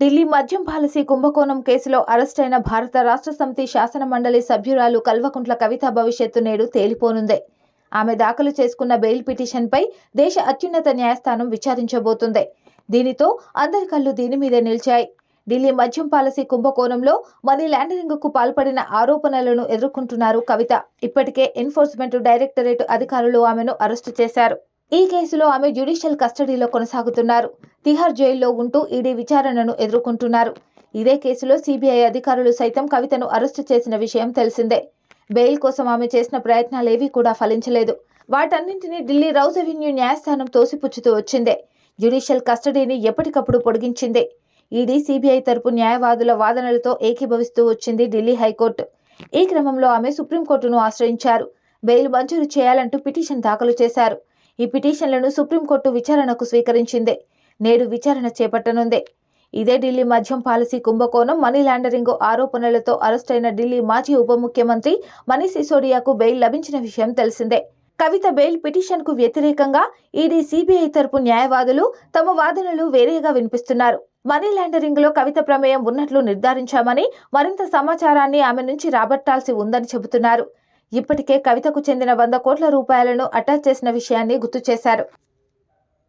ఢిల్లీ మద్యం పాలసీ కుంభకోణం కేసులో అరెస్టైన భారత రాష్ట్ర సమితి శాసన మండలి సభ్యురాలు కల్వకుంట్ల కవిత భవిష్యత్తు నేడు తేలిపోనుంది. ఆమె దాఖలు చేసుకున్న బెయిల్ పిటిషన్పై దేశ అత్యున్నత న్యాయస్థానం విచారించబోతుంది. దీనితో అందరి కళ్ళు దీని మీదే నిలిచాయి. ఢిల్లీ మద్యం పాలసీ కుంభకోణంలో మనీ ల్యాండరింగ్కు పాల్పడిన ఆరోపణలను ఎదుర్కొంటున్నారు కవిత. ఇప్పటికే ఎన్ఫోర్స్మెంట్ డైరెక్టరేట్ అధికారులు ఆమెను అరెస్టు చేశారు. ఈ కేసులో ఆమె జ్యుడిషియల్ కస్టడీలో కొనసాగుతున్నారు. తిహార్ జైల్లో ఉంటూ ఈడీ విచారణను ఎదుర్కొంటున్నారు. ఇదే కేసులో సిబిఐ అధికారులు సైతం కవితను అరెస్టు చేసిన విషయం తెలిసిందే. బెయిల్ కోసం ఆమె చేసిన ప్రయత్నాలేవీ కూడా ఫలించలేదు. వాటన్నింటినీ ఢిల్లీ రౌజ్ అవెన్యూ న్యాయస్థానం తోసిపుచ్చుతూ వచ్చిందే. జ్యుడిషియల్ కస్టడీని ఎప్పటికప్పుడు పొడిగించిందే. ఈడీ సిబిఐ తరపు న్యాయవాదుల వాదనలతో ఏకీభవిస్తూ వచ్చింది ఢిల్లీ హైకోర్టు. ఈ క్రమంలో ఆమె సుప్రీంకోర్టును ఆశ్రయించారు. బెయిల్ మంజూరు చేయాలంటూ పిటిషన్ దాఖలు చేశారు. ఈ పిటిషన్లను సుప్రీంకోర్టు విచారణకు స్వీకరించిందే. నేడు విచారణ చేపట్టనుంది. ఇదే ఢిల్లీ మద్యం పాలసీ కుంభకోణం మనీ లాండరింగ్ ఆరోపణలతో అరెస్టైన ఢిల్లీ మాజీ ఉప ముఖ్యమంత్రి మనీష్ సిసోడియాకు బెయిల్ లభించిన విషయం తెలిసిందే. కవిత బెయిల్ పిటిషన్కు వ్యతిరేకంగా ఈడీ సిబిఐ తరపు న్యాయవాదులు తమ వాదనలు వేరేగా వినిపిస్తున్నారు. మనీ లాండరింగ్లో కవిత ప్రమేయం ఉన్నట్లు నిర్ధారించామని మరింత సమాచారాన్ని ఆమె నుంచి రాబట్టాల్సి ఉందని చెబుతున్నారు. ఇప్పటికే కవితకు చెందిన వంద కోట్ల రూపాయలను అటాచ్ చేసిన విషయాన్ని గుర్తు చేశారు.